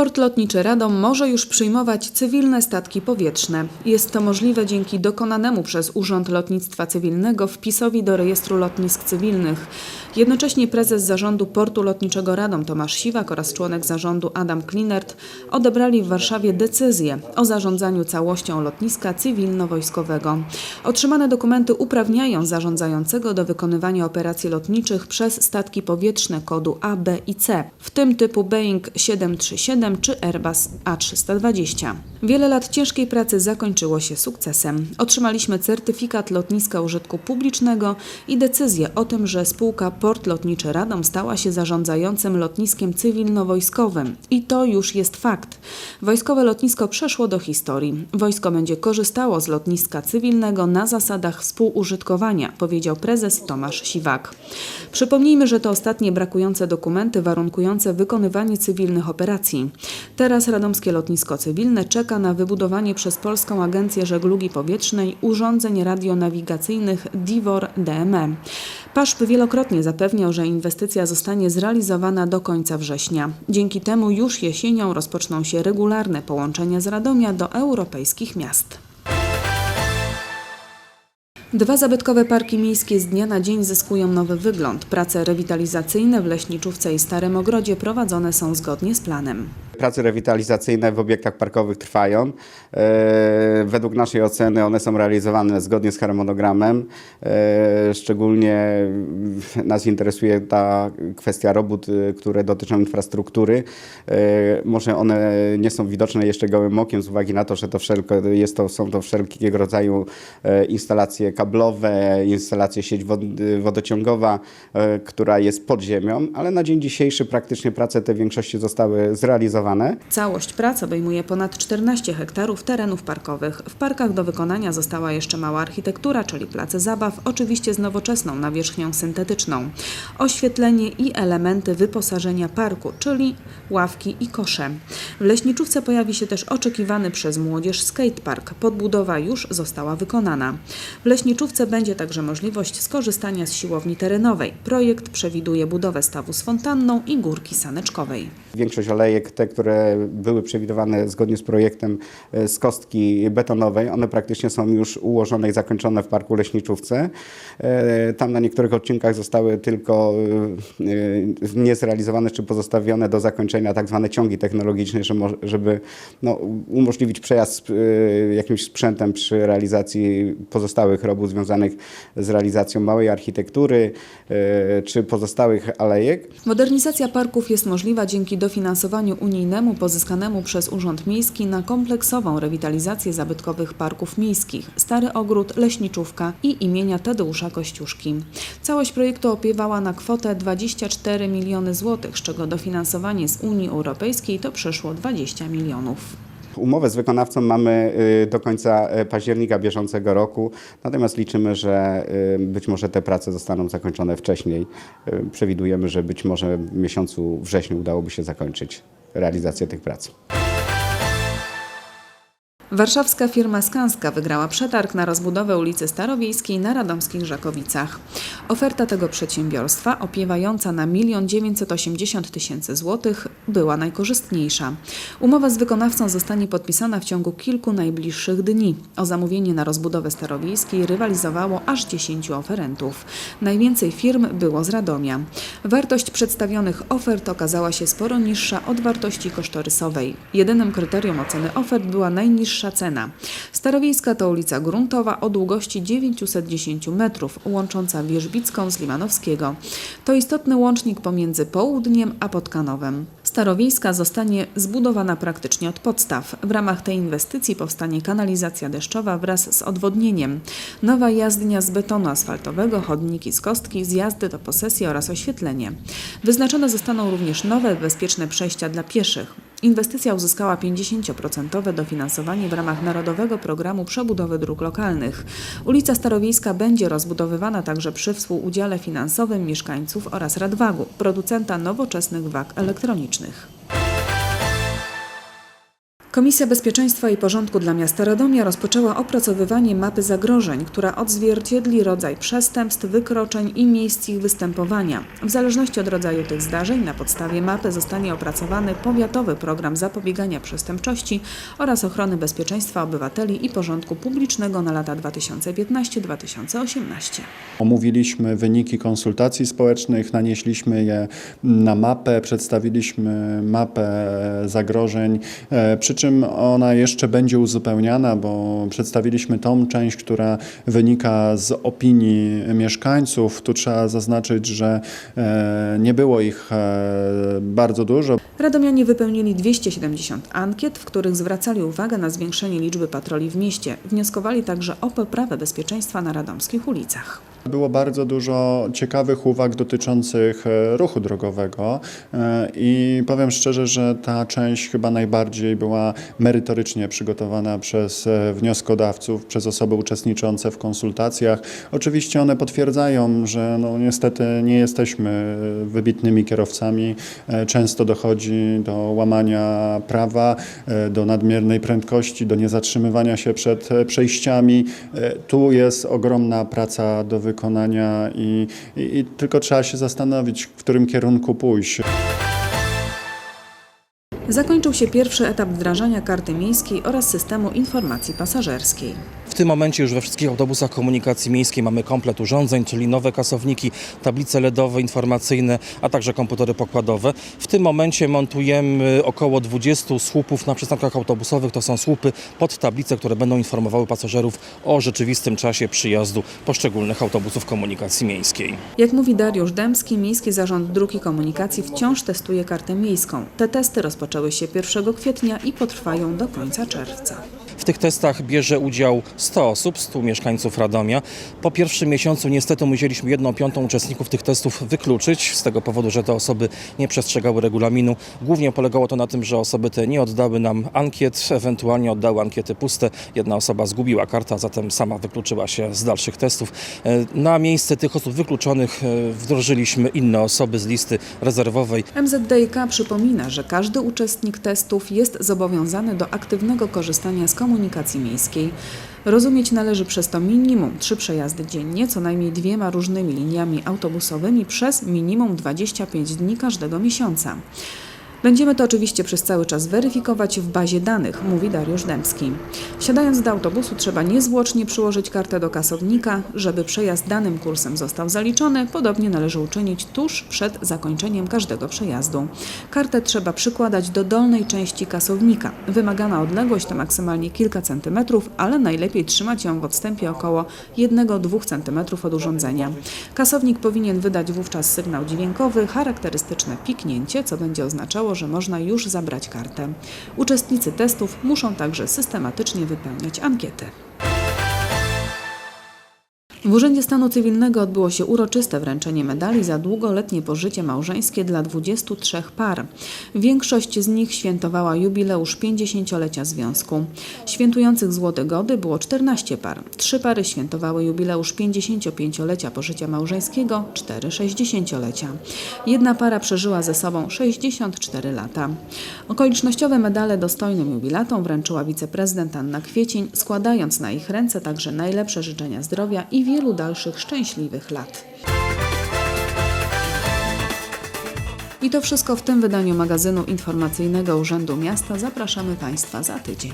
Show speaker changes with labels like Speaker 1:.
Speaker 1: Port lotniczy Radom może już przyjmować cywilne statki powietrzne. Jest to możliwe dzięki dokonanemu przez Urząd Lotnictwa Cywilnego wpisowi do rejestru lotnisk cywilnych. Jednocześnie prezes zarządu Portu Lotniczego Radom Tomasz Siwak oraz członek zarządu Adam Klinert odebrali w Warszawie decyzję o zarządzaniu całością lotniska cywilno-wojskowego. Otrzymane dokumenty uprawniają zarządzającego do wykonywania operacji lotniczych przez statki powietrzne kodu A, B i C, w tym typu Boeing 737 czy Airbus A320. Wiele lat ciężkiej pracy zakończyło się sukcesem. Otrzymaliśmy certyfikat lotniska użytku publicznego i decyzję o tym, że spółka Port Lotniczy Radom stała się zarządzającym lotniskiem cywilno-wojskowym. I to już jest fakt. Wojskowe lotnisko przeszło do historii. Wojsko będzie korzystało z lotniska cywilnego na zasadach współużytkowania, powiedział prezes Tomasz Siwak. Przypomnijmy, że to ostatnie brakujące dokumenty warunkujące wykonywanie cywilnych operacji. Teraz Radomskie Lotnisko Cywilne czeka na wybudowanie przez Polską Agencję Żeglugi Powietrznej urządzeń radionawigacyjnych DIVOR DME. PASZP wielokrotnie zapewniał, że inwestycja zostanie zrealizowana do końca września. Dzięki temu już jesienią rozpoczną się regularne połączenia z Radomia do europejskich miast. Dwa zabytkowe parki miejskie z dnia na dzień zyskują nowy wygląd. Prace rewitalizacyjne w Leśniczówce i Starym Ogrodzie prowadzone są zgodnie z planem.
Speaker 2: Prace rewitalizacyjne w obiektach parkowych trwają. E, Według naszej oceny one są realizowane zgodnie z harmonogramem. E, Szczególnie nas interesuje ta kwestia robót, e, które dotyczą infrastruktury. Może one nie są widoczne jeszcze gołym okiem z uwagi na to, że to wszelko, jest to, są to wszelkiego rodzaju instalacje kablowe, instalacje sieć wod- wodociągowa, która jest pod ziemią, ale na dzień dzisiejszy praktycznie prace te w większości zostały zrealizowane.
Speaker 1: Całość prac obejmuje ponad 14 hektarów terenów parkowych. W parkach do wykonania została jeszcze mała architektura, czyli place zabaw, oczywiście z nowoczesną nawierzchnią syntetyczną. Oświetlenie i elementy wyposażenia parku, czyli ławki i kosze. W Leśniczówce pojawi się też oczekiwany przez młodzież skatepark. Podbudowa już została wykonana. W Leśniczówce będzie także możliwość skorzystania z siłowni terenowej. Projekt przewiduje budowę stawu z fontanną i górki saneczkowej.
Speaker 2: Większość alejek, te, które były przewidywane zgodnie z projektem e, z kostki betonowej, one praktycznie są już ułożone i zakończone w Parku Leśniczówce. E, Tam na niektórych odcinkach zostały tylko e, niezrealizowane czy pozostawione do zakończenia tak zwane ciągi technologiczne, żeby no, umożliwić przejazd jakimś sprzętem przy realizacji pozostałych robót związanych z realizacją małej architektury czy pozostałych alejek.
Speaker 1: Modernizacja parków jest możliwa dzięki dofinansowaniu pozyskanemu przez Urząd Miejski na kompleksową rewitalizację zabytkowych parków miejskich Stary Ogród, Leśniczówka i imienia Tadeusza Kościuszki. Całość projektu opiewała na kwotę 24 miliony złotych, z czego dofinansowanie z Unii Europejskiej to przeszło 20 milionów.
Speaker 2: Umowę z wykonawcą mamy y, do końca y, października bieżącego roku, natomiast liczymy, że y, być może te prace zostaną zakończone wcześniej. Przewidujemy, że być może w miesiącu wrześniu udałoby się zakończyć realizację tych prac.
Speaker 1: Warszawska firma Skanska wygrała przetarg na rozbudowę ulicy Starowiejskiej na radomskich Żakowicach. Oferta tego przedsiębiorstwa, opiewająca na 1 980 tysięcy złotych, była najkorzystniejsza. Umowa z wykonawcą zostanie podpisana w ciągu kilku najbliższych dni. O zamówienie na rozbudowę Starowiejskiej rywalizowało aż 10 oferentów. Najwięcej firm było z Radomia. Wartość przedstawionych ofert okazała się sporo niższa od wartości kosztorysowej. Jedynym kryterium oceny ofert była najniższa cena. Starowiejska to ulica gruntowa o długości 910 metrów, łącząca Wierzbicką z Limanowskiego. To istotny łącznik pomiędzy południem a Podkanowem. Starowiejska zostanie zbudowana praktycznie od podstaw. W ramach tej inwestycji powstanie kanalizacja deszczowa wraz z odwodnieniem, nowa jazdnia z betonu asfaltowego, chodniki z kostki, zjazdy do posesji oraz oświetlenie. Wyznaczone zostaną również nowe, bezpieczne przejścia dla pieszych. Inwestycja uzyskała 50% dofinansowanie w ramach Narodowego Programu Przebudowy Dróg Lokalnych. Ulica Starowiejska będzie rozbudowywana także przy współudziale finansowym mieszkańców oraz Radwagu, producenta nowoczesnych wag elektronicznych. Komisja Bezpieczeństwa i Porządku dla Miasta Radomia rozpoczęła opracowywanie mapy zagrożeń, która odzwierciedli rodzaj przestępstw, wykroczeń i miejsc ich występowania. W zależności od rodzaju tych zdarzeń, na podstawie mapy zostanie opracowany powiatowy program zapobiegania przestępczości oraz ochrony bezpieczeństwa obywateli i porządku publicznego na lata 2015-2018.
Speaker 3: Omówiliśmy wyniki konsultacji społecznych, nanieśliśmy je na mapę, przedstawiliśmy mapę zagrożeń, e, przy czym ona jeszcze będzie uzupełniana, bo przedstawiliśmy tą część, która wynika z opinii mieszkańców. Tu trzeba zaznaczyć, że e, nie było ich e, bardzo dużo.
Speaker 1: Radomianie wypełnili 270 ankiet, w których zwracali uwagę na zwiększenie liczby patroli w mieście. Wnioskowali także o poprawę bezpieczeństwa na radomskich ulicach.
Speaker 3: Było bardzo dużo ciekawych uwag dotyczących e, ruchu drogowego e, i powiem szczerze, że ta część chyba najbardziej była merytorycznie przygotowana przez e, wnioskodawców, przez osoby uczestniczące w konsultacjach. Oczywiście one potwierdzają, że no niestety nie jesteśmy wybitnymi kierowcami. Często dochodzi do łamania prawa, do nadmiernej prędkości, do niezatrzymywania się przed przejściami. Tu jest ogromna praca do wykonania i, i, i tylko trzeba się zastanowić, w którym kierunku pójść.
Speaker 1: Zakończył się pierwszy etap wdrażania karty miejskiej oraz systemu informacji pasażerskiej.
Speaker 4: W tym momencie już we wszystkich autobusach komunikacji miejskiej mamy komplet urządzeń, czyli nowe kasowniki, tablice LEDowe, informacyjne, a także komputery pokładowe. W tym momencie montujemy około 20 słupów na przystankach autobusowych. To są słupy pod tablice, które będą informowały pasażerów o rzeczywistym czasie przyjazdu poszczególnych autobusów komunikacji miejskiej.
Speaker 1: Jak mówi Dariusz Dębski, Miejski Zarząd Dróg i Komunikacji wciąż testuje kartę miejską. Te testy rozpoczęły się 1 kwietnia i potrwają do końca czerwca.
Speaker 4: Tych testach bierze udział 100 osób, 100 mieszkańców Radomia. Po pierwszym miesiącu niestety musieliśmy jedną piątą uczestników tych testów wykluczyć z tego powodu, że te osoby nie przestrzegały regulaminu. Głównie polegało to na tym, że osoby te nie oddały nam ankiet, ewentualnie oddały ankiety puste. Jedna osoba zgubiła kartę, zatem sama wykluczyła się z dalszych testów. E, Na miejsce tych osób wykluczonych e, wdrożyliśmy inne osoby z listy rezerwowej.
Speaker 1: MZDiK przypomina, że każdy uczestnik testów jest zobowiązany do aktywnego korzystania z komunikacji miejskiej. Rozumieć należy przez to minimum trzy przejazdy dziennie, co najmniej dwiema różnymi liniami autobusowymi przez minimum 25 dni każdego miesiąca. Będziemy to oczywiście przez cały czas weryfikować w bazie danych, mówi Dariusz Dębski. Wsiadając do autobusu trzeba niezwłocznie przyłożyć kartę do kasownika, żeby przejazd danym kursem został zaliczony. Podobnie należy uczynić tuż przed zakończeniem każdego przejazdu. Kartę trzeba przykładać do dolnej części kasownika. Wymagana odległość to maksymalnie kilka centymetrów, ale najlepiej trzymać ją w odstępie około 1-2 centymetrów od urządzenia. Kasownik powinien wydać wówczas sygnał dźwiękowy, charakterystyczne piknięcie, co będzie oznaczało, że można już zabrać kartę. Uczestnicy testów muszą także systematycznie wypełniać ankiety. W Urzędzie Stanu Cywilnego odbyło się uroczyste wręczenie medali za długoletnie pożycie małżeńskie dla 23 par. Większość z nich świętowała jubileusz 50-lecia związku. Świętujących Złote Gody było 14 par. Trzy pary świętowały jubileusz 55-lecia pożycia małżeńskiego, cztery 60-lecia. Jedna para przeżyła ze sobą 64 lata. Okolicznościowe medale dostojnym jubilatom wręczyła wiceprezydent Anna Kwiecień, składając na ich ręce także najlepsze życzenia zdrowia i wielu dalszych szczęśliwych lat. I to wszystko w tym wydaniu magazynu informacyjnego Urzędu Miasta. Zapraszamy Państwa za tydzień.